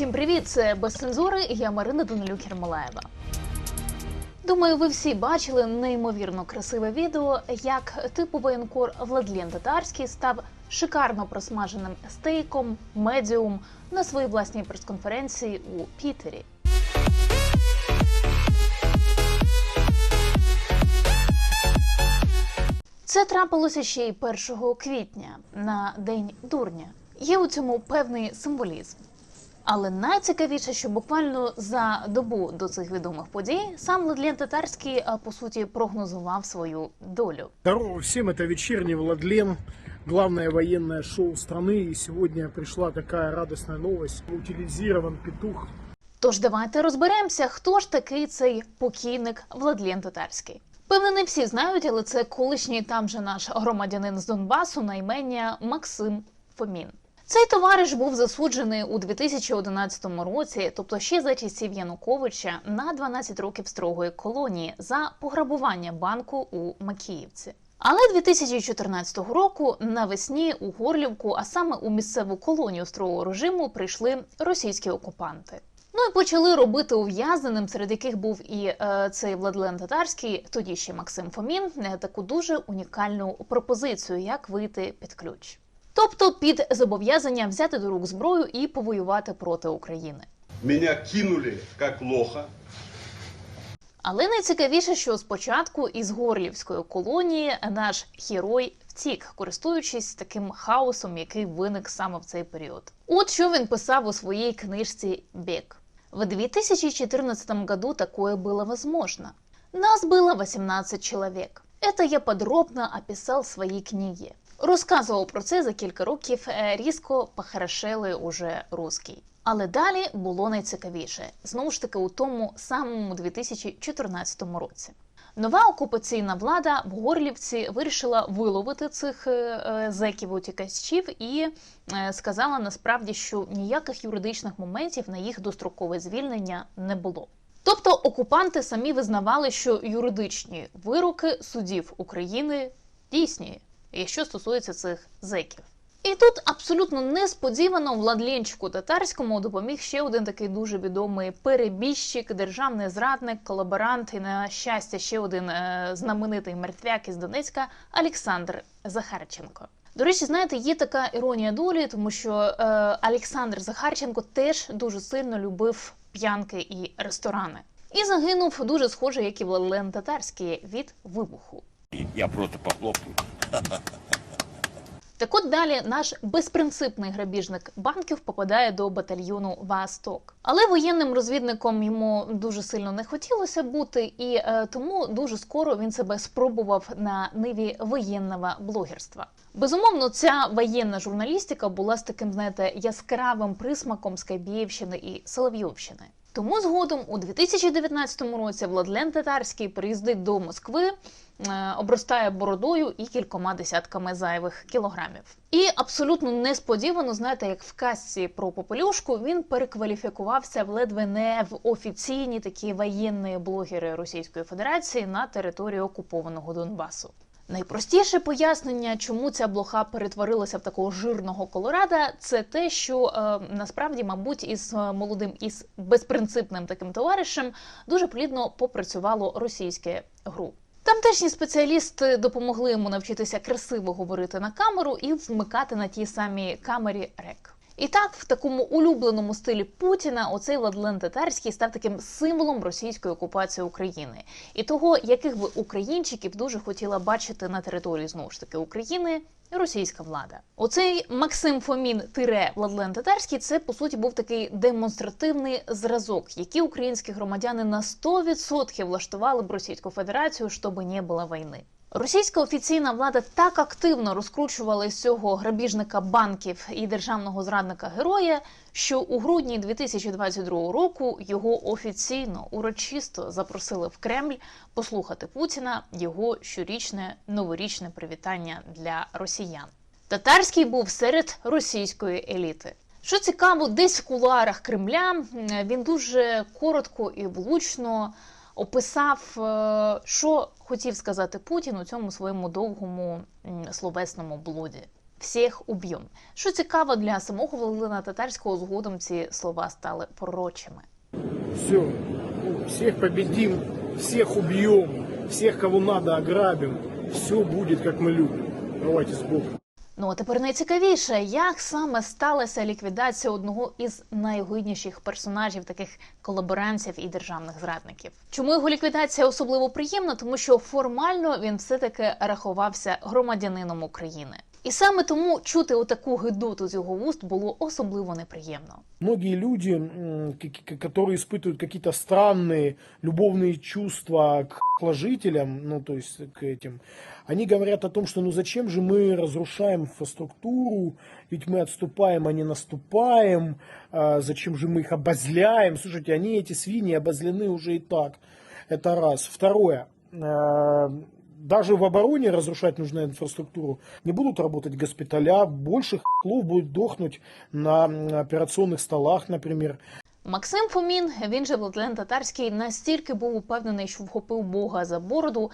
Всім привіт! Це без цензури. Я Марина Данилюк Єрмолаєва. Думаю, ви всі бачили неймовірно красиве відео, як типу воєнкор Владлен Татарський став шикарно просмаженим стейком медіум на своїй власній прес-конференції у Пітері. Це трапилося ще й 1 квітня на День дурня. Є у цьому певний символізм. Але найцікавіше, що буквально за добу до цих відомих подій сам Владлен Татарський по суті прогнозував свою долю. Здорово всем, это вечерний Владлен, главное военное шоу страны. И сегодня пришла такая радостная новость. Утилизирован петух. Тож давайте розберемося, хто ж такий цей покійник Владлен Татарський. Певне, не всі знають, але це колишній там же наш громадянин з Донбасу на імення Максим Фомін. Цей товариш був засуджений у 2011 році, тобто ще за часів Януковича, на 12 років строгої колонії за пограбування банку у Макіївці. Але 2014 року навесні у Горлівку, а саме у місцеву колонію строгого режиму, прийшли російські окупанти. Ну і почали робити ув'язненим, серед яких був і е, цей Владлен Татарський, тоді ще Максим Фомін, е, таку дуже унікальну пропозицію, як вийти під ключ Тобто під зобов'язання взяти до рук зброю і повоювати проти України. Меня кинули как лоха. Але найцікавіше, що спочатку із горлівської колонії наш герой втік, користуючись таким хаосом, який виник саме в цей період. От що він писав у своїй книжці Бег. В 2014 году такое было возможно. Нас было 18 человек. Это я подробно описал в своїй книгі. Розказував про це за кілька років е, різко похорошелий уже русський. Але далі було найцікавіше знову ж таки у тому самому 2014 році. Нова окупаційна влада в Горлівці вирішила виловити цих е, е, зеків утікачів і сказала насправді, що ніяких юридичних моментів на їх дострокове звільнення не було. Тобто окупанти самі визнавали, що юридичні вироки судів України дійсні, якщо стосується цих зеків. І тут абсолютно несподівано Владленчику татарському допоміг ще один такий дуже відомий перебіжчик, державний зрадник, колаборант і на щастя ще один е, знаменитий мертвяк із Донецька Олександр Захарченко. До речі, знаєте, є така іронія долі, тому що е, Олександр Захарченко теж дуже сильно любив п'янки і ресторани. І загинув дуже схоже, як і Владлен Татарський від вибуху. Я просто похлопаю. Так от далі наш безпринципний грабіжник банків попадає до батальйону Восток. Але воєнним розвідником йому дуже сильно не хотілося бути, і е, тому дуже скоро він себе спробував на ниві воєнного блогерства. Безумовно, ця воєнна журналістика була з таким, знаєте, яскравим присмаком Скайбіївщини і Соловйовщини. Тому згодом у 2019 році Владлен Татарський приїздить до Москви, обростає бородою і кількома десятками зайвих кілограмів. І абсолютно несподівано, знаєте, як в казці про попелюшку, він перекваліфікувався в ледве не в офіційні такі воєнні блогери Російської Федерації на території окупованого Донбасу. Найпростіше пояснення, чому ця блоха перетворилася в такого жирного колорада, це те, що е, насправді, мабуть, із е, молодим із безпринципним таким товаришем дуже плідно попрацювало російське гру. Тамтешні спеціалісти допомогли йому навчитися красиво говорити на камеру і вмикати на тій самій камері рек. І так, в такому улюбленому стилі Путіна, оцей Владлен Татарський став таким символом російської окупації України і того, яких би українчиків дуже хотіла бачити на території знову ж таки України російська влада. Оцей Максим Фомін тире Владлен Татарський це по суті був такий демонстративний зразок, який українські громадяни на 100% влаштували б Російську Федерацію, щоб не було війни. Російська офіційна влада так активно розкручувала із цього грабіжника банків і державного зрадника героя, що у грудні 2022 року його офіційно урочисто запросили в Кремль послухати Путіна його щорічне новорічне привітання для росіян. Татарський був серед російської еліти. Що цікаво, десь в кулуарах Кремля він дуже коротко і влучно описав, е, що хотів сказати Путін у цьому своєму довгому словесному блуді. всіх уб'єм. Що цікаво для самого Володимира Татарського, згодом ці слова стали пророчими. Все, всіх победим, всіх убьем, всех, кого надо, ограбим. Все буде, як ми любимо. Давайте з Богом. Ну а тепер найцікавіше, як саме сталася ліквідація одного із найогидніших персонажів таких колаборантів і державних зрадників. Чому його ліквідація особливо приємна? Тому що формально він все таки рахувався громадянином України. І саме тому чути отаку гидоту з його вуст було особливо неприємно. Многие люди, м, к- к- которые испытывают какие-то странные любовные чувства к хохложителям, ну то есть к этим, они говорят о том, что ну зачем же мы разрушаем инфраструктуру, ведь мы отступаем, а не наступаем, а зачем же мы их обозляем. Слушайте, они, эти свиньи, обозлены уже и так. Это раз. Второе. Даже в обороне разрушать нужную инфраструктуру не будут работать госпиталя, больше хохлов будет дохнуть на операционных столах, например. Максим Фомін, він же Владлен Татарський, настільки був упевнений, що вхопив Бога за бороду,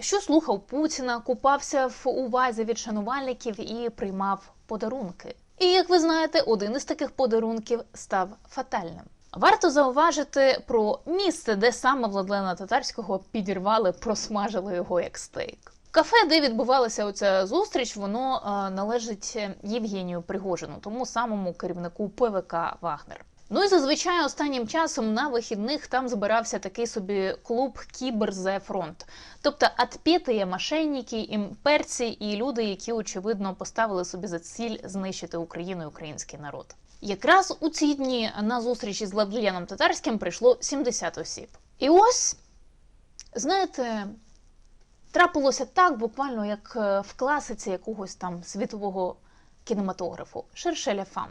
що слухав Путіна, купався в увазі від шанувальників і приймав подарунки. І як ви знаєте, один із таких подарунків став фатальним. Варто зауважити про місце, де саме Владлена Татарського підірвали, просмажили його як стейк. Кафе, де відбувалася оця зустріч, воно е, належить Євгенію Пригожину, тому самому керівнику ПВК Вагнер. Ну і зазвичай останнім часом на вихідних там збирався такий собі клуб Кібер Зе Фронт. Тобто отпетые мошенники, імперці і люди, які очевидно поставили собі за ціль знищити Україну і український народ. Якраз у ці дні на зустрічі з Владленом Татарським прийшло 70 осіб. І ось, знаєте, трапилося так, буквально як е, в класиці якогось там світового кінематографу Шершеля Фам.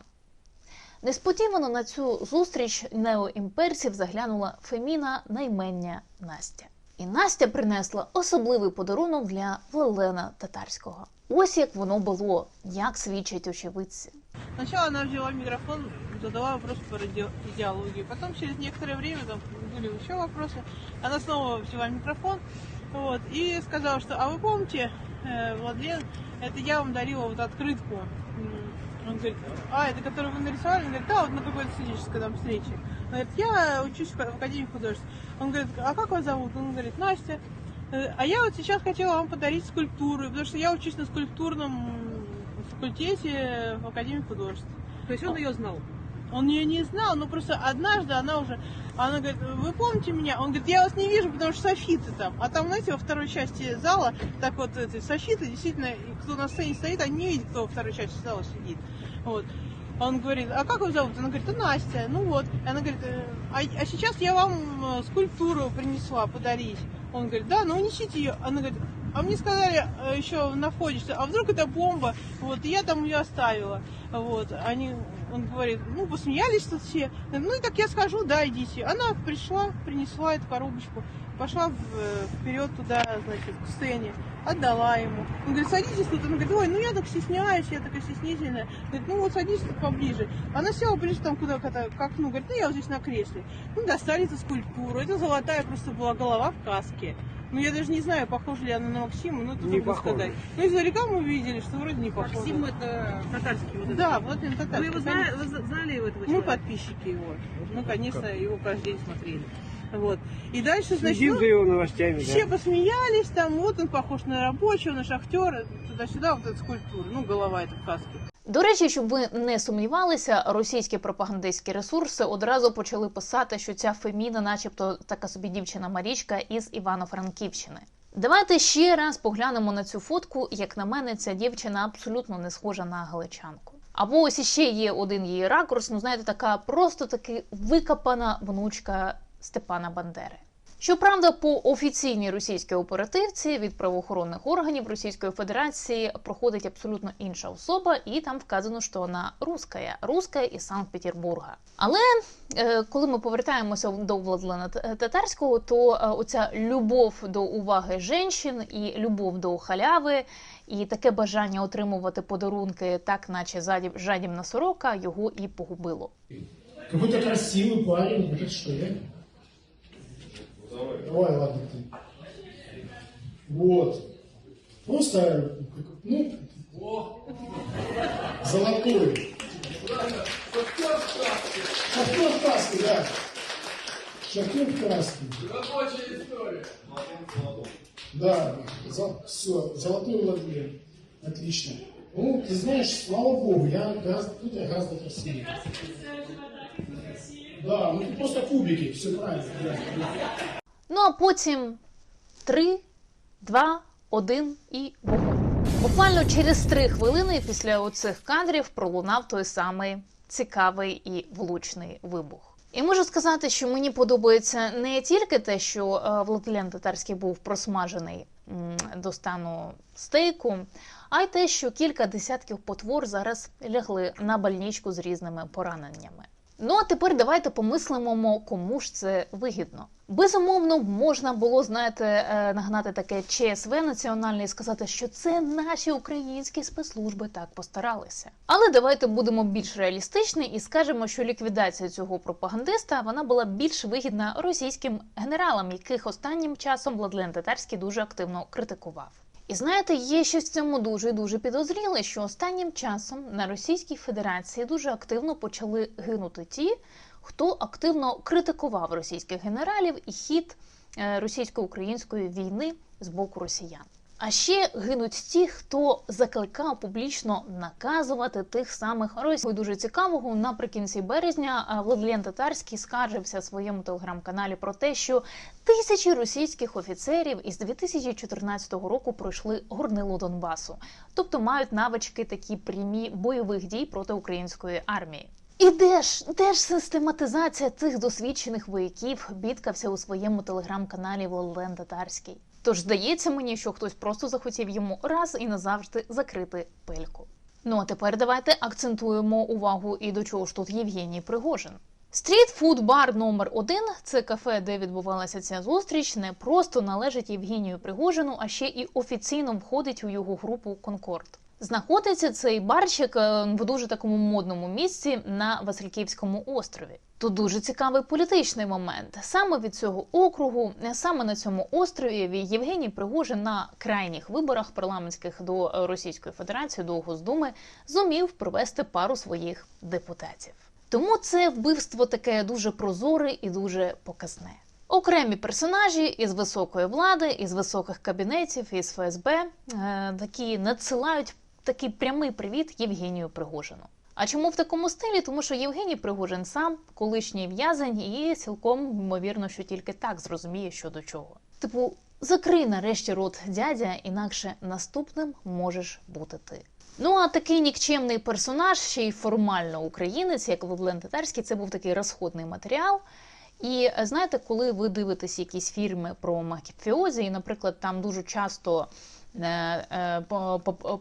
Несподівано на цю зустріч неоімперців заглянула Феміна наймення Настя. І Настя принесла особливий подарунок для Владлена Татарського. Ось як воно було, як свідчать очевидці. Сначала она взяла микрофон, задала вопрос про иде- идеологию. Потом через некоторое время, там были еще вопросы, она снова взяла микрофон вот, и сказала, что, а вы помните, э, Владлен, это я вам дарила вот открытку. М, Он говорит, а, это которую вы нарисовали? Он говорит, да, вот на какой-то студенческой там встрече. Он говорит, я учусь в Академии художеств. Он говорит, а как вас зовут? Он говорит, Настя. А я вот сейчас хотела вам подарить скульптуру, потому что я учусь на скульптурном факультете в Академии художеств. То есть он ее знал. Он ее не знал, но просто однажды она уже, она говорит, вы помните меня? Он говорит, я вас не вижу, потому что софиты там. А там, знаете, во второй части зала, так вот, эти софиты, действительно, кто на сцене стоит, они не видят, кто во второй части зала сидит. Вот. Он говорит, а как его зовут? Она говорит, а Настя. Ну вот. Она говорит, «Э, а, а сейчас я вам э, скульптуру принесла подарить. Он говорит, да, ну несите ее. Она говорит, а мне сказали э, еще на входе, что а вдруг это бомба, вот, и я там ее оставила. Вот, они, он говорит, ну, посмеялись тут все. Ну, и так я скажу, да, идите. Она пришла, принесла эту коробочку, пошла вперед туда, значит, к сцене, отдала ему. Он говорит, садитесь тут. Он говорит, ой, ну я так стесняюсь, я такая стеснительная. Говорит, ну вот садись тут поближе. Она села ближе там куда к, к окну, говорит, ну я вот здесь на кресле. Ну, достали эту скульптуру. Это золотая просто была голова в каске. Ну, я даже не знаю, похожа ли она на Максима, но это Не трудно похожа. сказать. Ну, издалека мы видели, что вроде не похоже. Максим это татарский вот этот. Да, вот он татарский. Вы его знали, вы знали его этого Мы человека? подписчики его. Ну, конечно, его каждый день смотрели. Вот. И дальше, значит, Следим ну, за его новостями, все да. посмеялись, там, вот он похож на рабочего, на шахтера, туда-сюда, вот эта скульптура, ну, голова эта в каске. До речі, щоб ви не сумнівалися, російські пропагандистські ресурси одразу почали писати, що ця Феміна, начебто, така собі дівчина Марічка із Івано-Франківщини. Давайте ще раз поглянемо на цю фотку. Як на мене, ця дівчина абсолютно не схожа на галичанку. Або ось іще є один її ракурс, ну знаєте, така просто таки викопана внучка Степана Бандери. Щоправда, по офіційній російській оперативці від правоохоронних органів Російської Федерації проходить абсолютно інша особа, і там вказано, що вона руская, руская із Санкт-Петербурга. Але е, коли ми повертаємося до Владлена Татарського, то е, оця любов до уваги жінчин і любов до халяви, і таке бажання отримувати подарунки, так наче жадібна сорока, його і погубило. Какой-то красивый парень, говорит, что я. Давай, ладно, ты. Вот. Просто, ну, Золотой. Шахтер в краске, да. Шахтер в краске. Рабочая история. Да, все, золотой Владимир. Отлично. Ну, ты знаешь, слава богу, я гораздо, тут я гораздо красивее. Да, ну тут просто кубики, все правильно. Да. Ну а потім три, два, один і вогонь. Буквально через три хвилини після оцих кадрів пролунав той самий цікавий і влучний вибух. І можу сказати, що мені подобається не тільки те, що е, Владлен Татарський був просмажений до стану стейку, а й те, що кілька десятків потвор зараз лягли на больничку з різними пораненнями. Ну а тепер давайте помислимо, кому ж це вигідно. Безумовно, можна було знаєте, е, нагнати таке ЧСВ національне і сказати, що це наші українські спецслужби так постаралися. Але давайте будемо більш реалістичні і скажемо, що ліквідація цього пропагандиста вона була більш вигідна російським генералам, яких останнім часом Владлен Татарський дуже активно критикував. І знаєте, є щось в цьому дуже дуже підозріле, що останнім часом на Російській Федерації дуже активно почали гинути ті, хто активно критикував російських генералів і хід е, російсько-української війни з боку росіян. А ще гинуть ті, хто закликав публічно наказувати тих самих російських. Дуже цікавого наприкінці березня Владлен Татарський скаржився своєму телеграм-каналі про те, що тисячі російських офіцерів із 2014 року пройшли горнило Донбасу, тобто мають навички такі прямі бойових дій проти української армії. І де ж, де ж систематизація цих досвідчених вояків бідкався у своєму телеграм-каналі Владлен Татарський? Тож здається мені, що хтось просто захотів йому раз і назавжди закрити пельку. Ну а тепер давайте акцентуємо увагу і до чого ж тут Євгеній Пригожин. Стріт-фуд бар номер 1 це кафе, де відбувалася ця зустріч, не просто належить Євгенію Пригожину, а ще і офіційно входить у його групу Конкорд. Знаходиться цей барчик е, в дуже такому модному місці на Васильківському острові. Тут дуже цікавий політичний момент. Саме від цього округу, саме на цьому острові Євгеній Пригожин на крайніх виборах парламентських до е, Російської Федерації до Госдуми зумів провести пару своїх депутатів. Тому це вбивство таке дуже прозоре і дуже показне. Окремі персонажі із високої влади, із високих кабінетів, із ФСБ е, такі надсилають такий прямий привіт Євгенію Пригожину. А чому в такому стилі? Тому що Євгеній Пригожин сам колишній в'язень і цілком ймовірно, що тільки так зрозуміє, що до чого. Типу, закрий нарешті рот дядя, інакше наступним можеш бути ти. Ну а такий нікчемний персонаж, ще й формально українець, як Владлен Татарський, це був такий розходний матеріал. І знаєте, коли ви дивитесь якісь фільми про мафіозі, і, наприклад, там дуже часто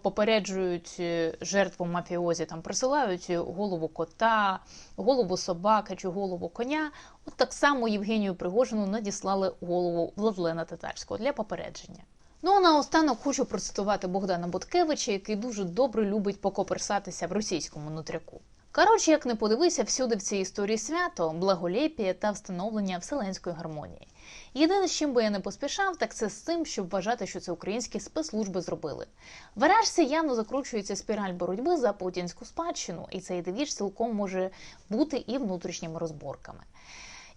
попереджують е, жертву мафіозі, там присилають голову кота, голову собаки чи голову коня. От так само Євгенію Пригожину надіслали голову Владлена Татарського для попередження. Ну а наостанок хочу процитувати Богдана Буткевича, який дуже добре любить покоперсатися в російському нутряку. Коротше, як не подивися, всюди в цій історії свято, благолепія та встановлення вселенської гармонії. Єдине, з чим би я не поспішав, так це з тим, щоб вважати, що це українські спецслужби зробили. В Аражці явно закручується спіраль боротьби за путінську спадщину, і цей девіж цілком може бути і внутрішніми розборками,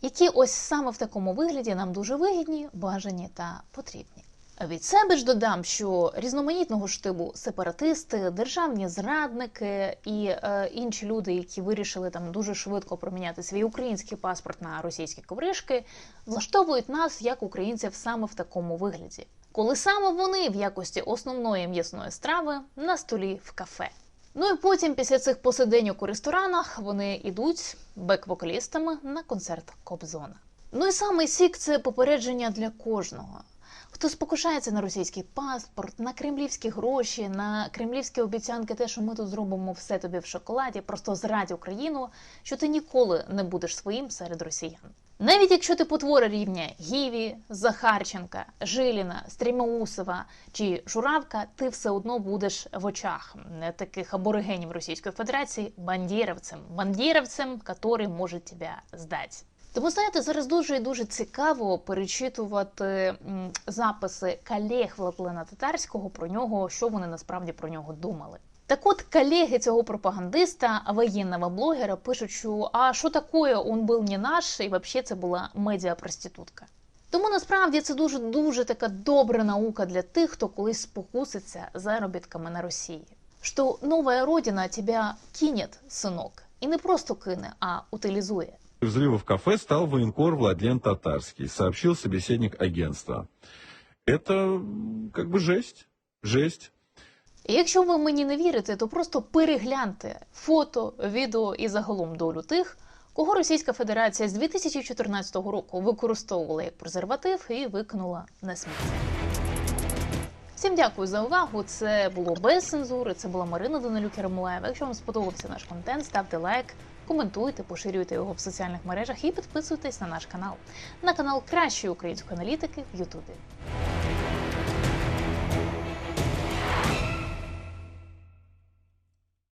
які ось саме в такому вигляді нам дуже вигідні, бажані та потрібні. Від себе ж додам, що різноманітного штибу сепаратисти, державні зрадники і е, інші люди, які вирішили там дуже швидко проміняти свій український паспорт на російські ковришки, влаштовують нас як українців саме в такому вигляді, коли саме вони в якості основної м'ясної страви на столі в кафе. Ну і потім, після цих посиденьок у ресторанах, вони йдуть бек-вокалістами на концерт Кобзона. Ну і саме сік це попередження для кожного. Хто спокушається на російський паспорт, на кремлівські гроші, на кремлівські обіцянки, те, що ми тут зробимо все тобі в шоколаді, просто зрадь Україну, що ти ніколи не будеш своїм серед росіян. Навіть якщо ти потвора рівня Гіві, Захарченка, Жиліна, Стрімоусова чи Журавка, ти все одно будеш в очах таких аборигенів Російської Федерації бандєровцем, бандєровцем, який може тебе здати. Тому знаєте, зараз дуже і дуже цікаво перечитувати записи колег Владлена Татарського про нього, що вони насправді про нього думали. Так от колеги цього пропагандиста, воєнного блогера, пишуть, що а що таке, он був не наш, і взагалі це була медіапроститутка. Тому насправді це дуже дуже така добра наука для тих, хто колись спокуситься заробітками на Росії. Що нова родина тебе кинет, синок, і не просто кине, а утилізує Взрыва в кафе стал военкор Владлен Татарский, сообщил собеседник агентства. Это м, как бы жесть. Жесть. І якщо ви мені не вірите, то просто перегляньте фото, відео і загалом долю тих, кого Російська Федерація з 2014 року використовувала як презерватив і викинула на сміття. Всім дякую за увагу. Це було без цензури. Це була Марина Данилюк Ярмолаєва. Якщо вам сподобався наш контент, ставте лайк, коментуйте, поширюйте його в соціальних мережах і підписуйтесь на наш канал. На канал кращої української аналітики в Ютубі.